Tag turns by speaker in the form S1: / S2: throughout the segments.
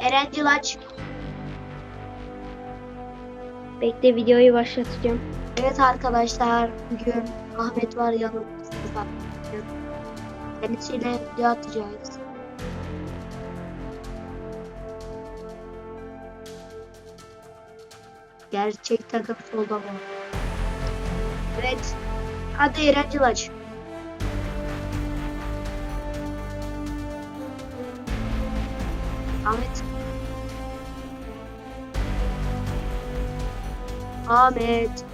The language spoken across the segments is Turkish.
S1: Erencil aç.
S2: Bekle videoyu başlatacağım.
S1: Evet arkadaşlar bugün Ahmet var yanımızda. Kendisiyle video atacağız. Gerçek takım solda mı? Evet. Hadi Erencil aç. Ahmet. Ahmet.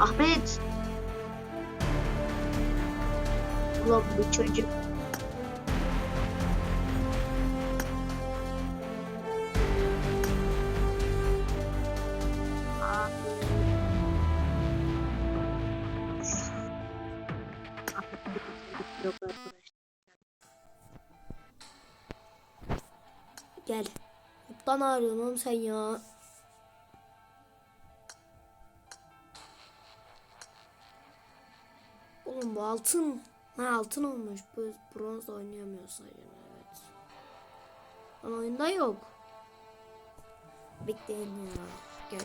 S1: Ahmet. Ulan bu çocuk.
S3: Gel. Kaptan ağrıyorsun oğlum sen ya. Altın. Ha altın olmuş. Bu bronz da oynayamıyor sayın evet. Ama oyunda yok. Bekleyin ya. Gel.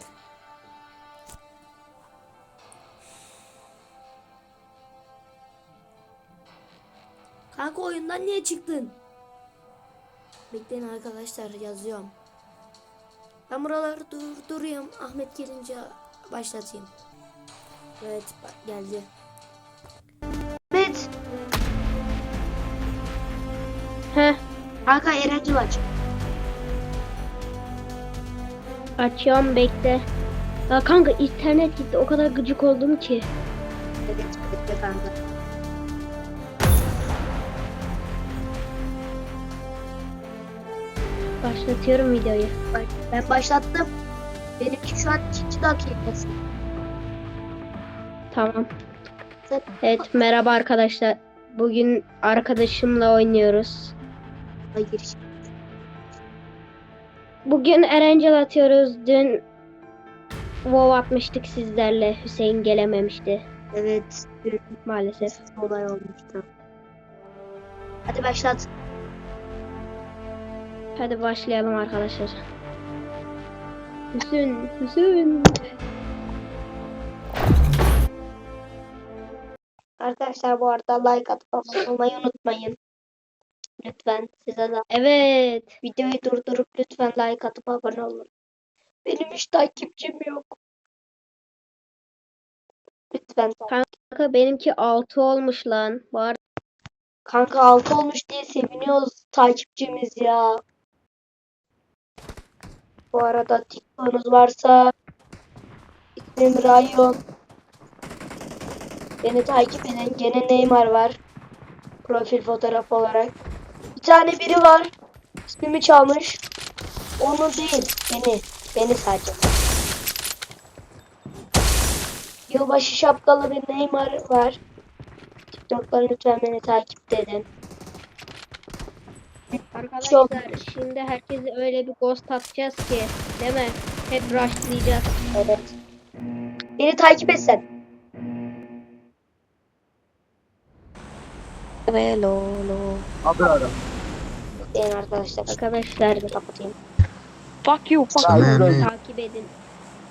S3: Kanka oyundan niye çıktın? Bekleyin arkadaşlar yazıyorum. Ben buraları durdurayım. Ahmet gelince başlatayım. Evet geldi.
S2: Heh
S1: Kanka Erencil aç.
S2: açıyorum bekle. Ya kanka internet gitti o kadar gıcık oldum ki.
S1: Evet, bekle kanka.
S2: Başlatıyorum videoyu.
S1: Ben başlattım. Benimki şu an ikinci dakikası.
S2: Tamam. Evet merhaba arkadaşlar. Bugün arkadaşımla oynuyoruz.
S1: Giriş.
S2: Bugün Erencil atıyoruz. Dün WoW atmıştık sizlerle. Hüseyin gelememişti
S1: Evet,
S2: maalesef.
S1: olay olmuştu. Hadi başlat.
S2: Hadi başlayalım arkadaşlar. Hüsün, Hüsün.
S1: Arkadaşlar bu arada like atıp abone olmayı unutmayın. Lütfen size de
S2: Evet.
S1: videoyu durdurup lütfen like atıp abone olun. Benim hiç takipçim yok. Lütfen.
S2: Kanka benimki 6 olmuş lan. Var.
S1: Kanka 6 olmuş diye seviniyoruz takipçimiz ya. Bu arada TikTok'unuz varsa ismim Rayon. Beni takip eden gene Neymar var. Profil fotoğrafı olarak. Bir tane biri var. İsmimi çalmış. Onu değil. Beni. Beni sadece. Yılbaşı şapkalı bir Neymar var. TikTok'tan lütfen beni takip edin.
S2: Arkadaşlar
S1: Çok-
S2: şimdi herkese öyle bir ghost atacağız ki. Değil mi? Hep rushlayacağız.
S1: Evet. Beni takip etsen. Ve lo lo. Deyin arkadaşlar.
S2: Arkadaşlar
S1: Şunu kapatayım.
S4: Fuck you, fuck you.
S2: takip edin.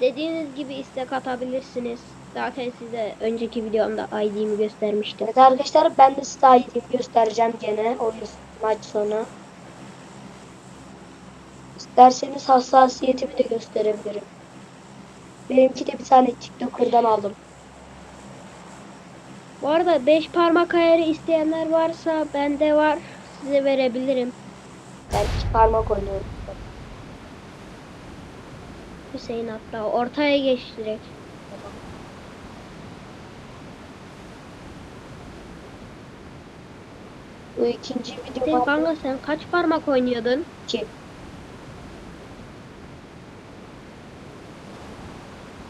S2: Dediğiniz gibi istek atabilirsiniz. Zaten size önceki videomda ID'mi göstermiştim.
S1: Evet arkadaşlar ben de size ID'mi göstereceğim gene oyun maç sonu. İsterseniz hassasiyetimi de gösterebilirim. Benimki de bir tane TikToker'dan aldım.
S2: Bu arada 5 parmak ayarı isteyenler varsa bende var. Size verebilirim.
S1: Ben iki parmak oynuyorum.
S2: Hüseyin hatta ortaya geç direkt.
S1: Bu ikinci video
S2: kanka sen kaç parmak oynuyordun?
S1: ki.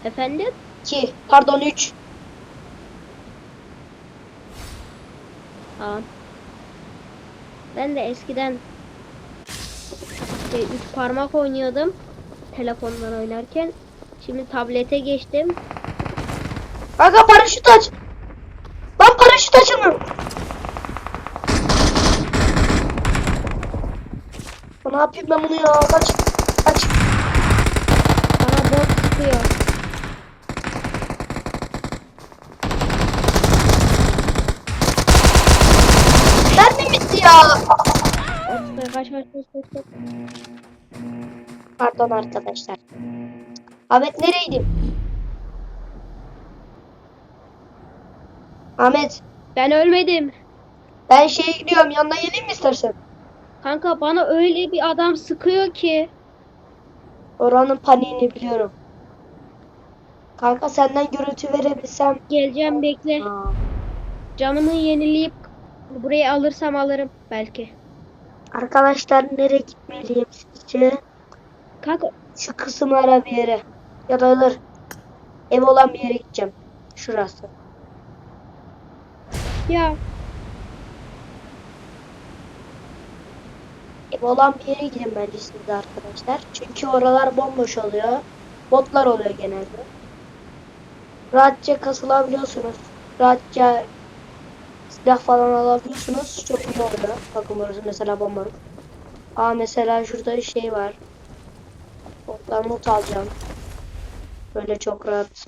S2: Efendim?
S1: 2 pardon 3
S2: Tamam. Ben de eskiden işte üç parmak oynuyordum telefondan oynarken. Şimdi tablete geçtim.
S1: Kanka paraşüt aç. Lan paraşüt açılmıyor. Ne yapayım ben bunu ya? Kaç.
S2: Bana bot sıkıyor. Kaç kaç kaç kaç. kaç.
S1: Pardon arkadaşlar. Ahmet nereydi? Ahmet
S2: Ben ölmedim.
S1: ben şeye gidiyorum yanına geleyim mi istersen?
S2: Kanka bana öyle bir adam sıkıyor ki.
S1: Oranın paniğini biliyorum. Kanka senden görüntü verebilsem.
S2: Geleceğim bekle.
S1: Aa,
S2: Canımı yenileyip burayı alırsam alırım belki.
S1: Arkadaşlar nereye gitmeliyim sizce?
S2: Kanka
S1: Şu kısımlara bir yere. Ya da alır. Ev olan bir yere gideceğim. Şurası.
S2: ya
S1: Ev olan bir yere gidin bence siz de arkadaşlar. Çünkü oralar bomboş oluyor. Botlar oluyor genelde. Rahatça kasılabiliyorsunuz. Rahatça silah falan alabiliyorsunuz. Çok iyi oluyor. Bakın burası mesela bomboş. Aa mesela şurada şey var. Botlar not alacağım. Böyle çok rahat.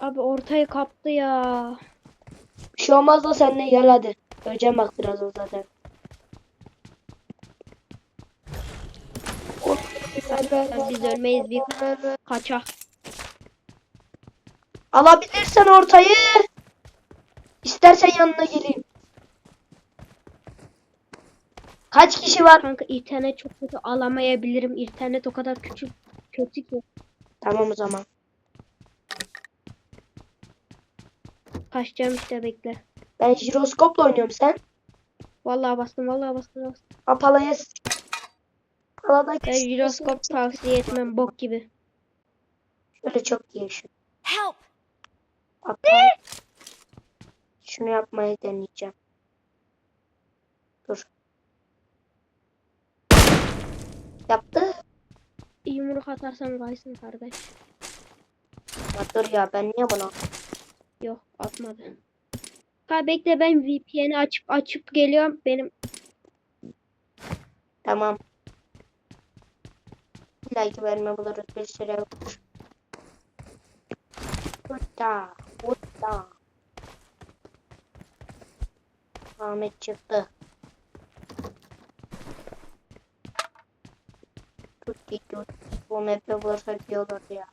S2: abi ortayı kaptı ya.
S1: Bir şey olmaz da sen de gel hadi. Öleceğim bak birazdan zaten.
S2: Biz ölmeyiz bir kaçak.
S1: Alabilirsen ortayı. İstersen yanına geleyim. Kaç kişi var?
S2: Kanka internet çok kötü alamayabilirim. İnternet o kadar küçük kötü ki.
S1: Tamam o zaman.
S2: Kaçacağım işte bekle.
S1: Ben jiroskopla oynuyorum sen.
S2: Vallahi bastım vallahi bastım. bastım.
S1: Apalaya Apalada
S2: Ben jiroskop tavsiye etmem bok gibi.
S1: Şöyle çok iyi şu. Apal. Şunu yapmayı deneyeceğim. Dur. Yaptı.
S2: Yumruk atarsam kaysın kardeş.
S1: Ya dur ya ben niye buna?
S2: Yok atmadı. Ha bekle ben VPN'i açıp açıp geliyorum. Benim
S1: Tamam. İlla ki verme buluruz bir süre. Burada. Burada. Ahmet çıktı. Tut git tut. Bu map'i bulursak iyi olur ya.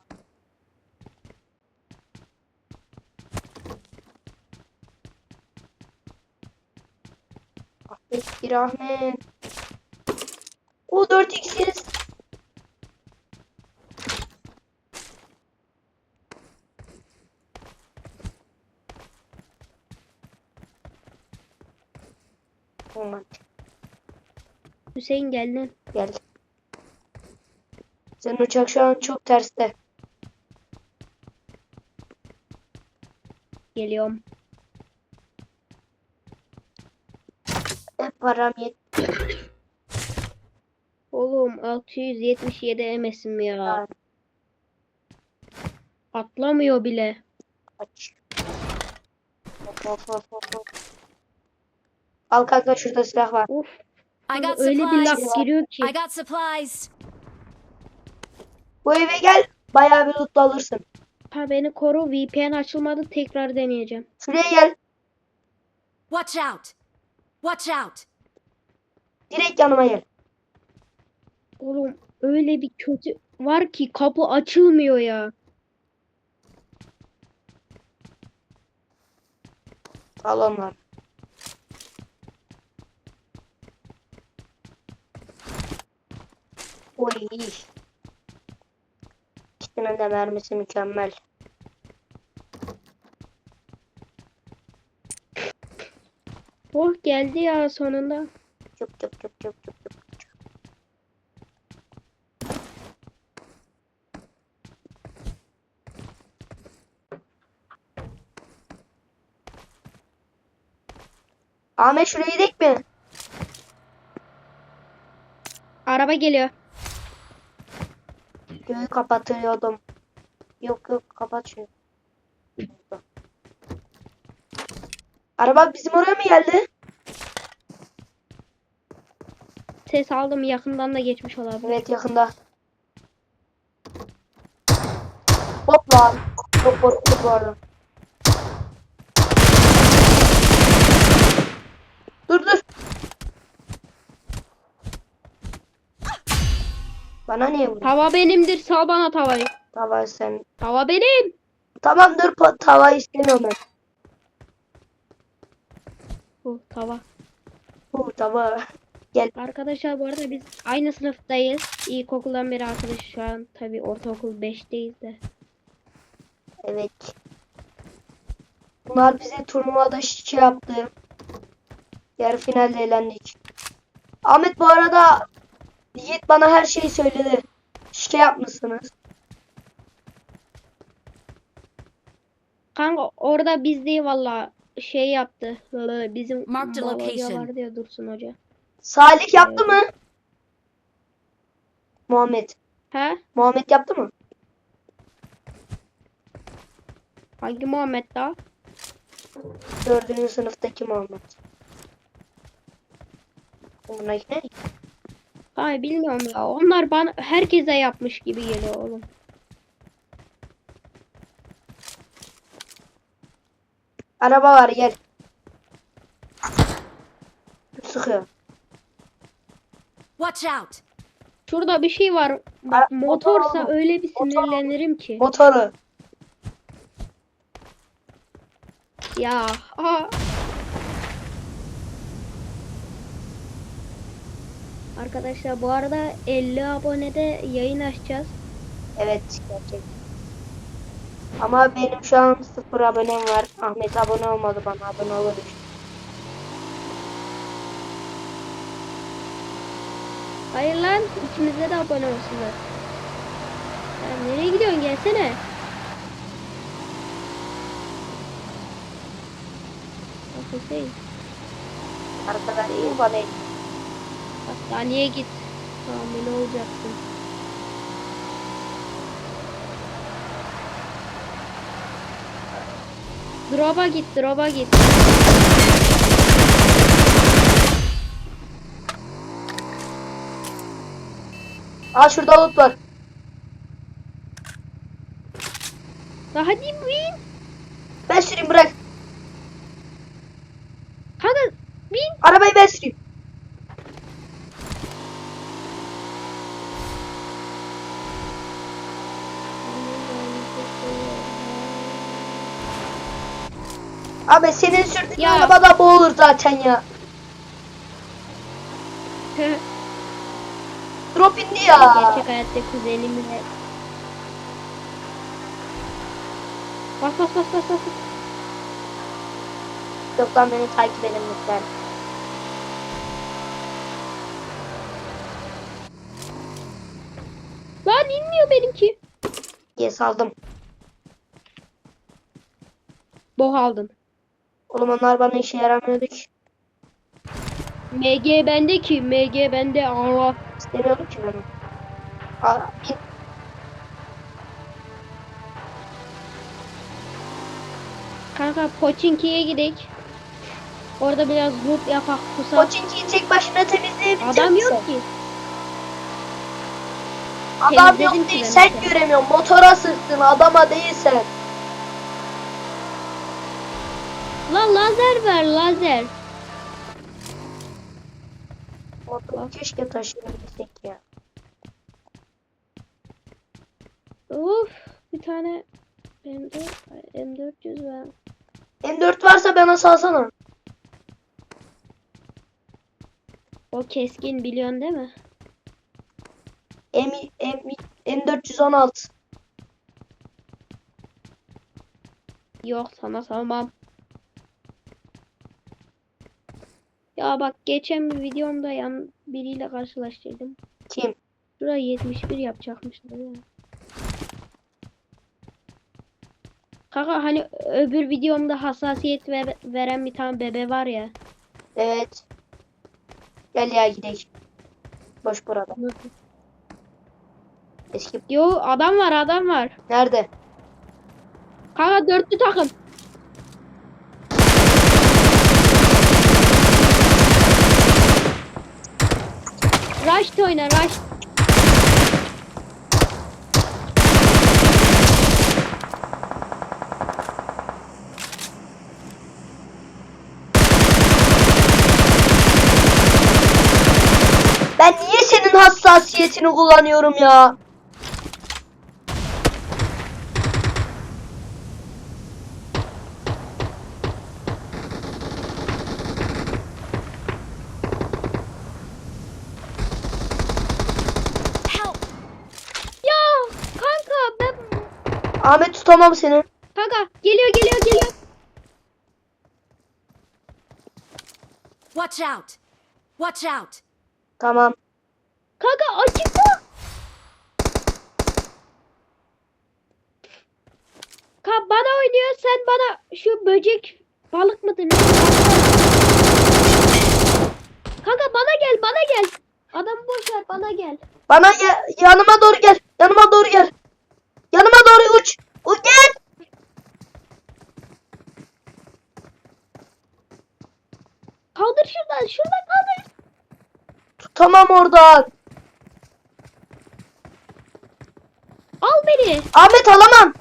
S1: Ahmet gir Ahmet. O 4 x'iniz.
S2: Hüseyin geldi.
S1: gel. Senin uçak şu an çok terste.
S2: Geliyorum.
S1: Hep param yet.
S2: Oğlum 677 MS'im ya.
S1: Yani
S2: Atlamıyor bile.
S1: Aç. Hop hop hop hop. Al kanka şurada silah var.
S2: Uf.
S5: I got
S2: Öyle bir laf
S5: supplies.
S2: giriyor ki.
S5: I got supplies.
S1: Bu eve gel. Bayağı bir loot alırsın.
S2: Ha beni koru. VPN açılmadı. Tekrar deneyeceğim.
S1: Şuraya gel.
S5: Watch out! Watch out!
S1: Direkt yanıma gel.
S2: Oğlum öyle bir kötü var ki kapı açılmıyor ya.
S1: Al. Oy. İkisinin de mermisi mükemmel.
S2: Oh geldi ya sonunda.
S1: Çıp çıp çıp çıp çıp çıp. Ahmet şuraya gidelim mi?
S2: Araba geliyor.
S1: Göğü kapatıyordum. Yok yok kapat. Araba bizim oraya mı geldi?
S2: Ses aldım yakından da geçmiş olabilir.
S1: Evet yakında. Hop lan. Çok korktum bu arada. Bana niye vuruyorsun?
S2: Tava benimdir sal bana tavayı.
S1: Tava sen.
S2: Tava benim.
S1: Tamam dur tava istemiyorum ben.
S2: Bu tava.
S1: Bu tava.
S2: Arkadaşlar bu arada biz aynı sınıftayız. İlkokuldan beri arkadaş şu an tabi ortaokul 5'teyiz de.
S1: Evet. Bunlar bize turnuvada şike yaptı. Yarı finalde elendik. Ahmet bu arada Yiğit bana her şeyi söyledi. Şike yapmışsınız.
S2: Kanka orada biz değil valla şey yaptı. Böyle Bizim
S5: Mark the location.
S2: vardı ya Dursun hoca.
S1: Salih yaptı mı? Muhammed.
S2: He?
S1: Muhammed yaptı mı?
S2: Hangi Muhammed daha?
S1: Dördüncü sınıftaki Muhammed. Buna ne?
S2: Ay bilmiyorum ya. Onlar bana herkese yapmış gibi geliyor oğlum.
S1: Araba var gel. Sıkıyor.
S5: Watch out!
S2: Şurada bir şey var. Bak
S1: motor
S2: motorsa
S1: aldım.
S2: öyle bir
S1: Motor
S2: sinirlenirim ki.
S1: Motoru.
S2: Ya. Aa. Arkadaşlar bu arada 50 abonede yayın açacağız.
S1: Evet gerçek. Ama benim şu an sıfır abonem var. Ahmet abone olmadı bana abone olur.
S2: Hayır lan ikimize de abone olsunlar. Ya nereye gidiyorsun gelsene.
S1: Arkadan iyi bana.
S2: Hastaneye git. Hamile olacaksın. Drop'a git, drop'a git.
S1: Aa şurada loot var. Abi senin sürdüğün
S2: Ya.
S1: arabada boğulur zaten ya. Drop indi ya.
S2: Gerçek hayatta kuzenimle. Bas bas bas bas bas.
S1: Yok lan beni takip edin lütfen.
S2: Lan inmiyor benimki.
S1: Diye saldım.
S2: Boh aldın.
S1: Oğlum onlar bana işe yaramıyordu ki.
S2: MG bende ki. MG bende. Allah.
S1: İstemiyordum ki ben. Aa, bin-
S2: Kanka Pochinki'ye gidek. Orada biraz loot yapak kusak.
S1: Koçinki'yi tek başına temizleyebilecek
S2: Adam
S1: misin?
S2: yok ki.
S1: Adam yok
S2: Temizledim ki
S1: değil
S2: ben
S1: sen
S2: işte.
S1: göremiyorsun. Motora sıktın adama değil sen.
S2: Lan lazer ver lazer.
S1: Motor keşke taşıyabilsek ya.
S2: Uf bir tane M4 M400 ver.
S1: M4 varsa bana salsana.
S2: O keskin biliyorsun değil mi?
S1: M, M, M416.
S2: Yok sana salmam. Ya bak geçen bir videomda yan biriyle karşılaştırdım.
S1: Kim?
S2: Şuraya 71 yapacakmışlar ya. Kanka hani öbür videomda hassasiyet ver- veren bir tane bebe var ya.
S1: Evet. Gel ya gidelim. Boş burada. Eski.
S2: Yo adam var adam var.
S1: Nerede?
S2: Kanka dörtlü takım. Rush oyna rush.
S1: Ben niye senin hassasiyetini kullanıyorum ya?
S5: Help!
S2: Ya kanka ben
S1: Ahmet tutamam seni.
S2: kanka geliyor geliyor geliyor.
S5: Watch out! Watch out!
S1: Tamam.
S2: Kanka açıkta. Kanka bana oynuyor sen bana şu böcek balık mıdır ne? Kanka bana gel bana gel. Adam boş ver bana gel.
S1: Bana ya- yanıma doğru gel. Yanıma doğru gel. Yanıma doğru uç. Uç gel.
S2: Kaldır şuradan şuradan kaldır.
S1: Tutamam oradan.
S2: Al beni.
S1: Ahmet alamam.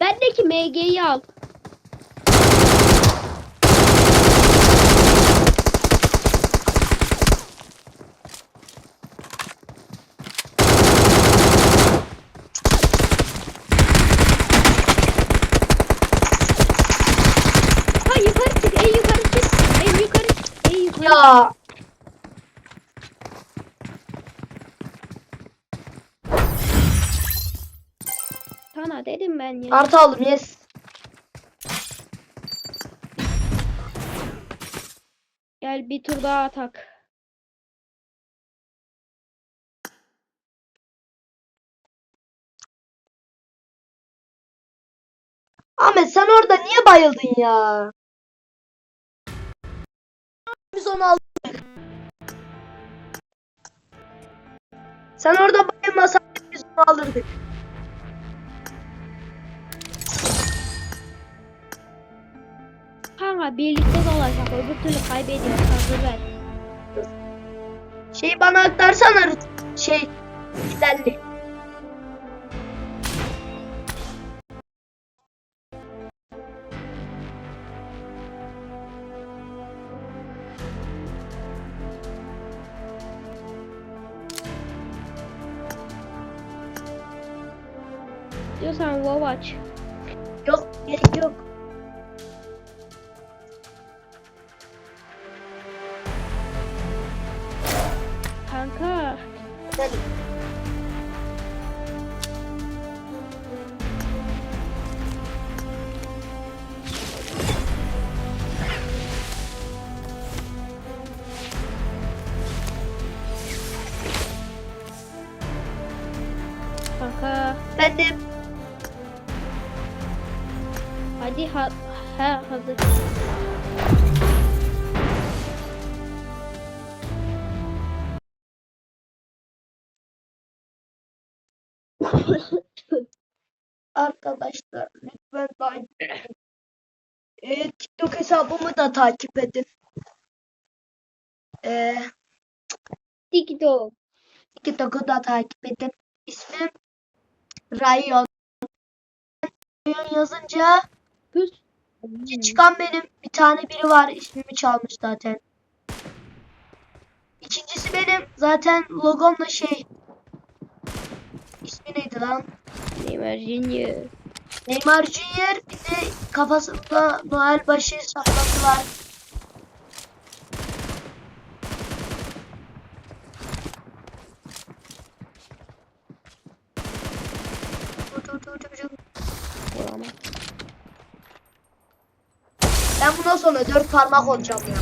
S2: Bendeki MG'yi al. Dedim ben ya.
S1: Artı aldım yes.
S2: Gel bir tur daha atak.
S1: Ahmet sen orada niye bayıldın ya? Biz onu aldık. Sen orada bayılmasaydın biz onu alırdık.
S2: Kanka birlikte dolaşacak. Öbür türlü kaybediyoruz. Hazır ver.
S1: Şeyi bana aktarsana şey güzellik. Güzel.
S2: Kanka.
S1: Hesabımı da takip edin. Ee,
S2: TikTok.
S1: TikTok'u da takip edin. İsmim Rayon. Rayon yazınca
S2: Kız.
S1: çıkan benim. Bir tane biri var ismimi çalmış zaten. İkincisi benim. Zaten logomla şey. İsmi neydi lan?
S2: Neymar Junior.
S1: Neymar Junior bir de kafasında Noel başı şapkası var. Ben bundan sonra dört parmak olacağım ya.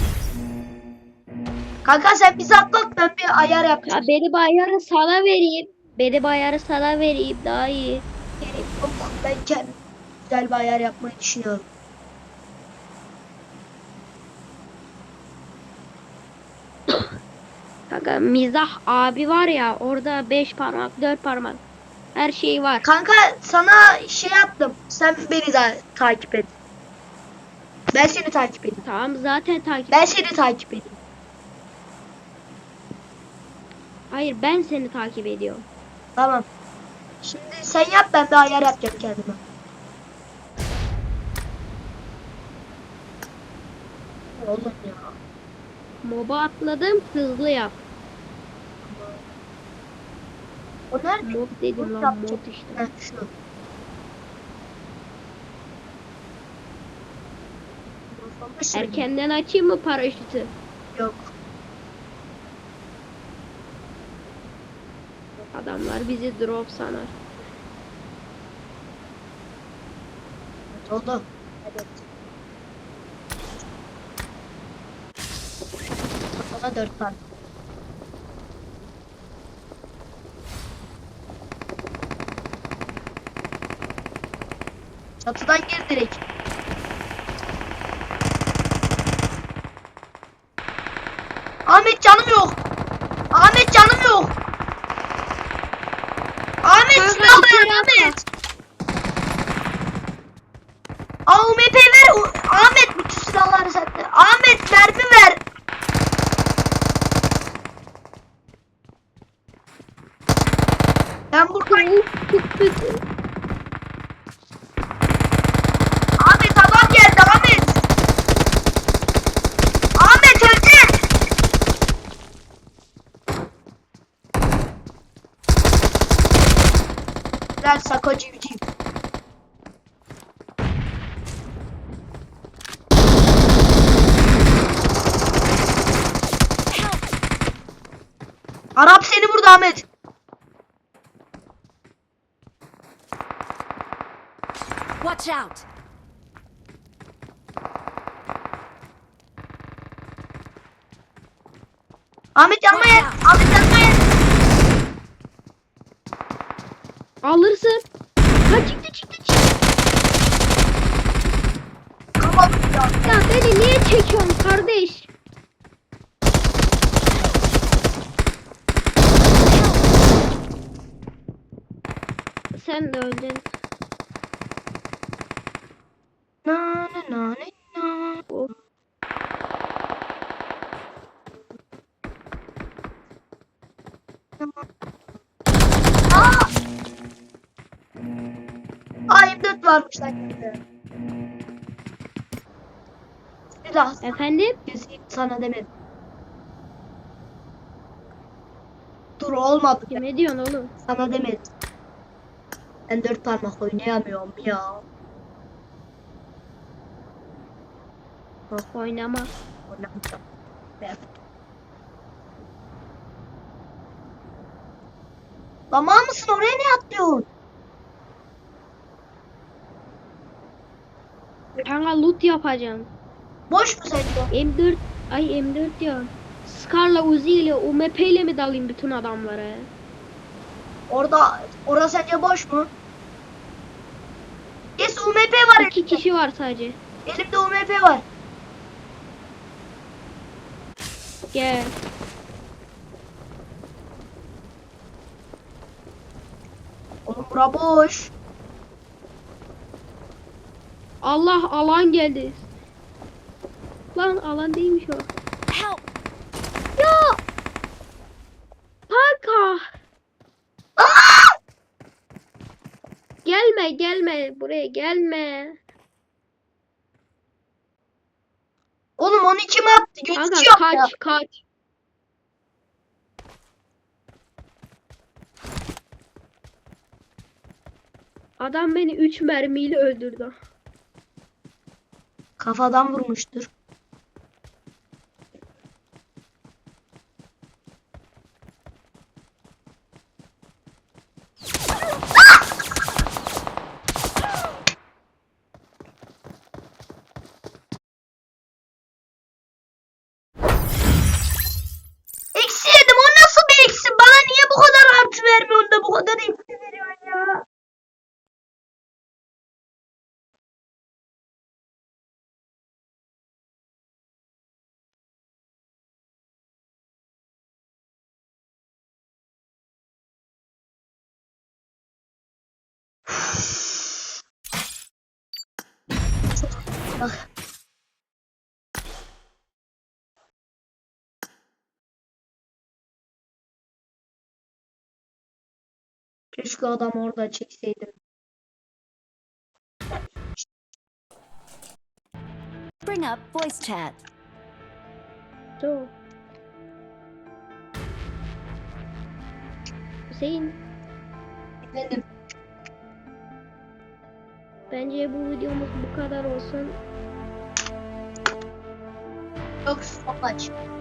S1: Kanka sen bizi atlat ben bir ayar
S2: Ya
S1: yapacağım.
S2: beni bayarı sana vereyim. Beni bayarı sana vereyim daha iyi.
S1: Gerek yok. Ben kendim güzel bir ayar yapmayı düşünüyorum.
S2: Kanka mizah abi var ya orada 5 parmak 4 parmak her şey var.
S1: Kanka sana şey yaptım. Sen beni de takip et. Ben seni takip edeyim.
S2: Tamam zaten takip.
S1: Ben seni takip edeyim.
S2: Hayır ben seni takip ediyorum.
S1: Tamam. Şimdi sen yap ben bir ayar yapacağım kendime. Oğlum ya.
S2: Moba atladım hızlı yap.
S1: O nerede?
S2: Mob dedim
S1: Mob
S2: lan mod işte.
S1: Heh, şu.
S2: Erkenden açayım mı paraşütü?
S1: Yok.
S2: Adamlar bizi drop sanar.
S1: Oldu. Evet. Kafana dört tane. Çatıdan gir direkt. Ahmet canım yok. Ahmet canım yok. Ahmet silah ver. Ahmet. AUMP ver. Ahmet bütün silahları sende. Ahmet mermi ver.
S2: Of çok kötü.
S1: Ahmet Ahmet. Ahmet öldü. Lan sako civciv. Arap seni vurdu Ahmet.
S5: Watch out!
S1: Ahmet yanma yer. Ahmet yanma yer.
S2: Alırsın. Ha çıktı çıktı çıktı.
S1: Kapattı ya.
S2: Ya beni niye çekiyorsun kardeş? Sen de öldün.
S1: Na na na na na.
S2: Of.
S1: Aa! Ay 4 varmış lan şimdi. Biraz
S2: Efendim?
S1: keseyim sana demedim. Dur olmadı.
S2: Kime diyorsun oğlum?
S1: Sana demedim. Ben dört parmak oynayamıyorum ya.
S2: Oynama.
S1: Mal mısın oraya ne atlıyorsun?
S2: Kanka loot yapacaksın.
S1: Boş mu sence?
S2: M4 ay M4 ya. Scar'la Uzi ile UMP ile mi dalayım bütün adamlara?
S1: Orada orası sence boş mu? Yes UMP var
S2: İki
S1: elimde.
S2: kişi var sadece.
S1: Elimde UMP var.
S2: Gel.
S1: Oğlum bura boş.
S2: Allah alan geldi. Lan alan değilmiş o.
S5: Help!
S2: Ya! Kanka! Gelme gelme buraya gelme.
S1: Oğlum onu kim attı?
S2: Kanka
S1: Gözüküyor ya.
S2: kaç kaç. Adam beni 3 mermiyle öldürdü.
S1: Kafadan vurmuştur. Eksi yedim. O nasıl bir eksi? Bana niye bu kadar artı vermiyorsun da bu kadar eksi veriyorsun ya? Bak. Keşke adam orada çekseydim.
S5: Bring up voice chat.
S2: So. Hüseyin,
S1: Dedim.
S2: bence bu videomuz bu kadar olsun.
S1: Yok son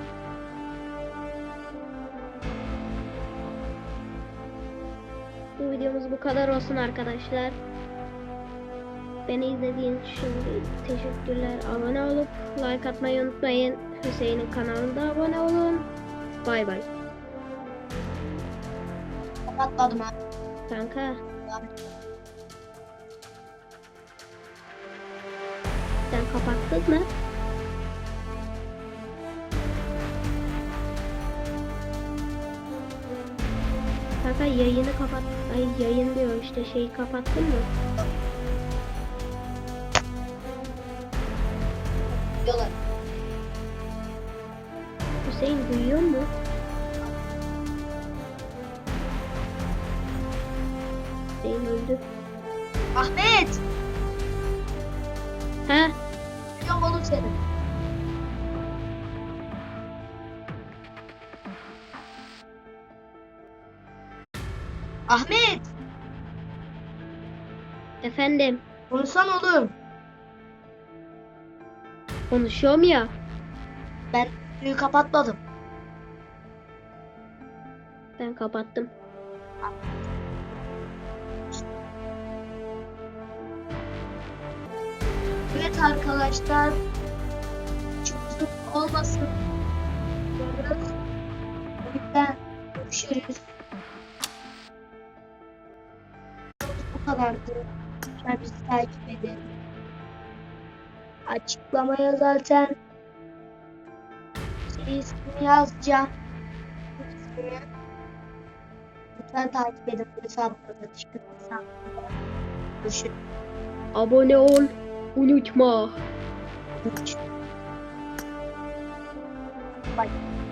S1: maç.
S2: Bu videomuz bu kadar olsun arkadaşlar. Beni izlediğiniz için teşekkürler. Abone olup like atmayı unutmayın. Hüseyin'in kanalında abone olun. Bay bay.
S1: Kapatmadım ha.
S2: Kanka. Sen kapattın mı? Kanka yayını kapat. Ay yayın diyor işte şeyi kapattın mı?
S1: Diyorlar.
S2: Konuşuyorum ya.
S1: Ben videoyu kapatmadım.
S2: Ben kapattım.
S1: Evet arkadaşlar. Çok uzun olmasın. O yüzden görüşürüz. Bu kadardı. Lütfen bizi takip. Açıklamaya zaten ismini yazacağım. İsmini. Lütfen takip edin bu hesabımıza. Çıkın. Görüşürüz.
S2: Abone ol. Unutma.
S1: Bye.